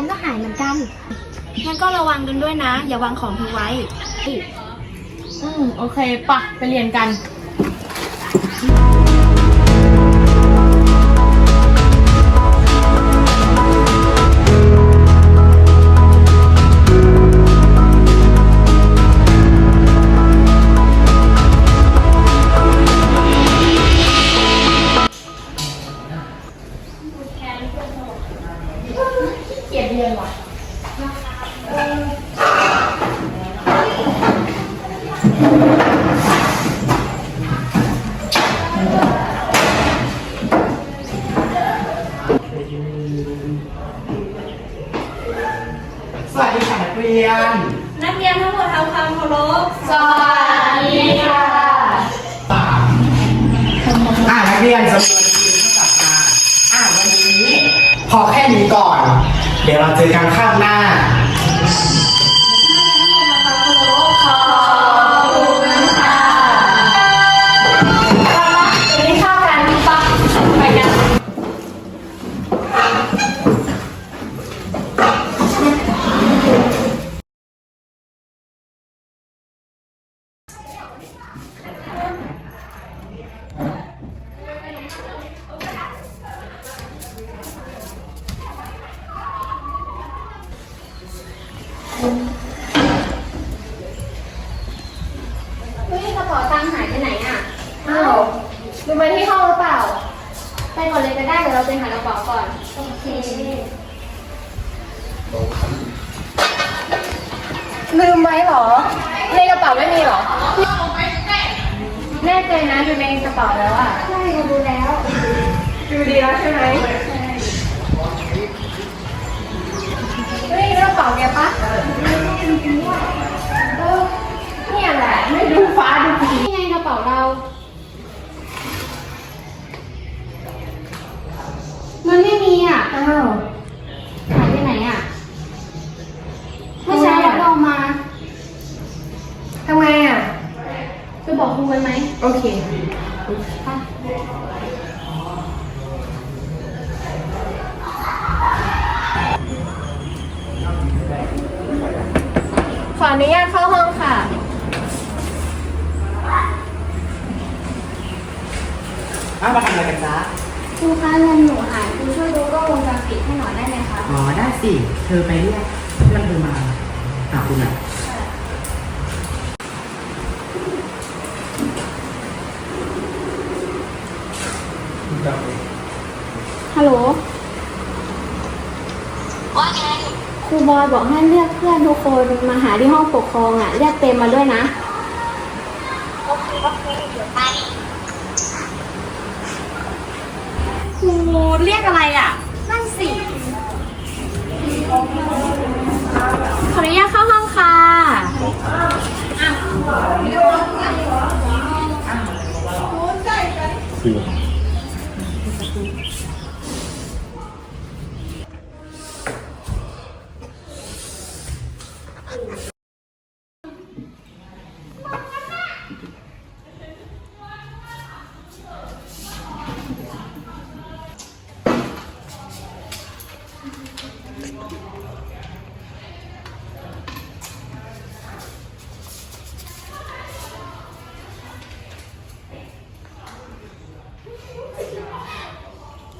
ฉันก็หายเหมือนกัน งั้นก็ระวังกันด้วยนะ อย่าวางของทิ้งไว้ๆอืมโอเคปะไปเรียนกัน สวัสดีค่ะนักเรียน นักเรียนทั้งหมดทำความเคารพ สวัสดีค่ะ อ่านักเรียนจำนวนทีมเท่ากับมาอ่าวันนี้ พอแค่นี้ก่อน เดี๋ยวเราเจอกันข้างหน้า เฮ้ยกระเป๋าตังค์หายไปไหนอะอ้าวดูมาที่ห้องหรือเปล่า ไปก่อนเลยก็ได้เดี๋ยวเราไปหากระเป๋าก่อน โอเค ลืมไว้เหรอ ในกระเป๋าไม่มีเหรอ แน่ใจนะอยู่ในกระเป๋าแล้วอะ ใช่เราดูแล้ว ดูดีแล้วใช่ไหม อะอ้าวหายไปไหนอะเมื่อเช้าเราเอามาทำไงอะจะบอกครูไว้ไหมโอเคขออนุญาตเข้าห้องค่ะ อ้าวมาทำอะไรกันจ๊ะ ครูคะเงินหนูหายครูช่วยดูกล้องวงจรปิดให้หน่อยได้ไหมคะอ๋อได้สิ เธอไปเรียกเพื่อนเธอมาหาคุณอะฮัลโหลว่าไงครูบอยบอกให้เรียกเพื่อนทุกคนมาหาที่ห้องปกครองอะเรียกเต็มมาด้วยนะค รูเรียกอะไรอะ นั่นสิ ขออนุญาตเข้าห้องค่ะ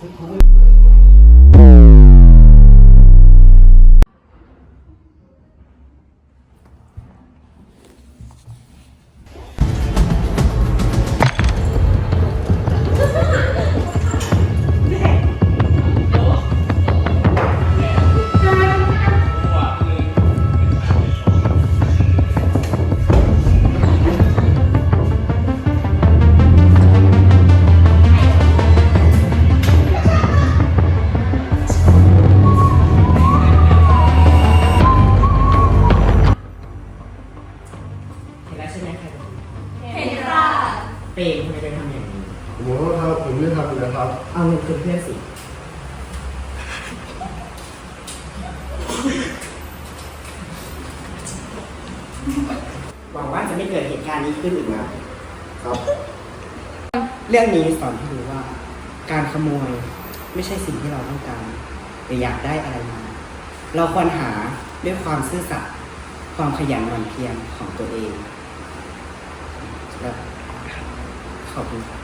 เเอาเงินคืนเพื่อนสิหวังว่าจะไม่เกิดเหตุการณ์นี้ขึ้นอีกนะครับ เรื่องนี้สอนให้รู้ว่า การขโมยไม่ใช่สิ่งที่เราต้องการหรืออยากได้อะไรมา เราควรหาด้วยความซื่อสัตย์ความขยันหมั่นเพียรของตัวเองและขอบคุณครับ